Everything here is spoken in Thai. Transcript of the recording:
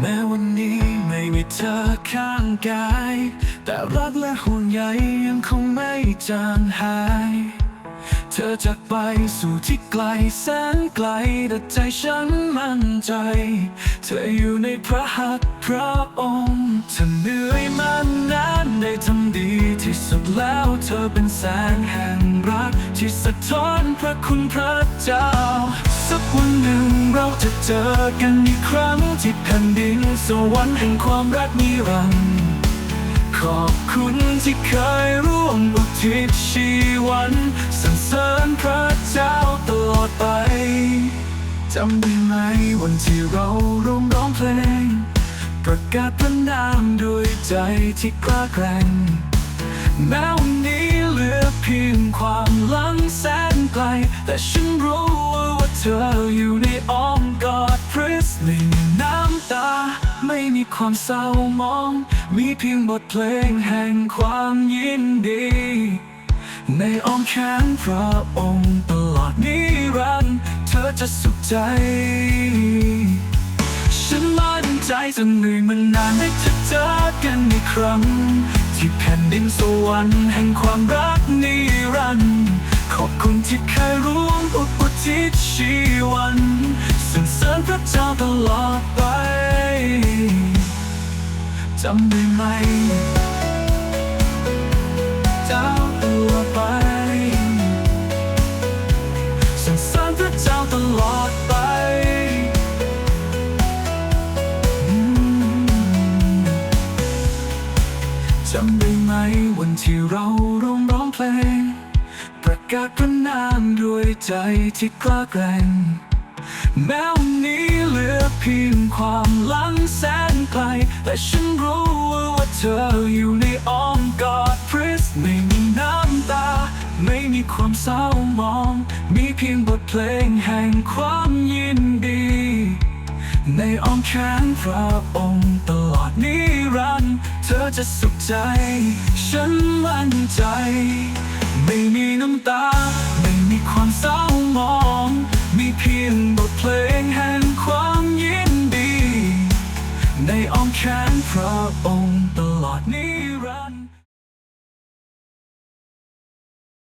แม้วันนี้ไม่มีเธอข้างกาย แต่รักและห่วงใยยังคงไม่จางหาย เธอจากไปสู่ที่ไกลแสนไกลแต่ใจฉันมั่นใจ เธออยู่ในพระหัตถ์พระองค์เธอเหนื่อยมานานได้ทำดีที่สุดแล้วเธอเป็นแสงแห่งรักที่สะท้อนพระคุณพระเจ้า สักวันหนึ่งเราจะเจอกันอีกครั้งที่แผ่นดินสวรรค์แห่งความรักนิรันดร์ขอบคุณที่เคยร่วมอุทิศชีวันสรรเสริญพระเจ้าตลอดไปจำได้ไหมวันที่เราร่วมร้องเพลง ประกาศพระนามด้วยใจที่กล้าแกร่งแม้วันนี้เหลือเพียงความหลังแสนไกล แต่ฉันรู้ว่า ธออยู่ในอ้อมกอดพริสไม่มีน้ำตา ไม่มีความเศร้ามอง มีเพียงบทเพลงแห่งความยินดี ในอ้อมแขนพระองค์ตลอดนิรันดร์เธอจะสุขใจ ฉันมั่นใจจะเหนื่อยมานานได้จะเจอกันอีกครั้ง ที่แผ่นดินสวรรค์แห่งความรักนิรันดร์ขอบคุณที่เคยร่วมอุป ชีวันสรรเสริญพระเจ้าตลอดไปจำได้ไหมเจ้าตลอดไปสรรเสริญพระเจ้าตลอดไปจำได้ไหมวันที่เราร้องร้องเพลง กาศพระนามด้วยใจที่กล้าแกร่งแม้วันนี้เหลือเพียงความหลังแสนไกลแต่ฉันรู้ว่าเธออยู่ในอ้อมกอดพริสไม่มีน้ำตา ไม่มีความเศร้ามอง มีเพียงบทเพลงแห่งความยินดี ในอ้อมแขนพระองค์ตลอดนิรันดร์เธอจะสุขใจ ฉันมั่นใจ ตา ไม่มีความเศร้ามอง มีเพียงบทเพลงแห่งความยินดี ในอ้อมแขนพระองค์ตลอดนี้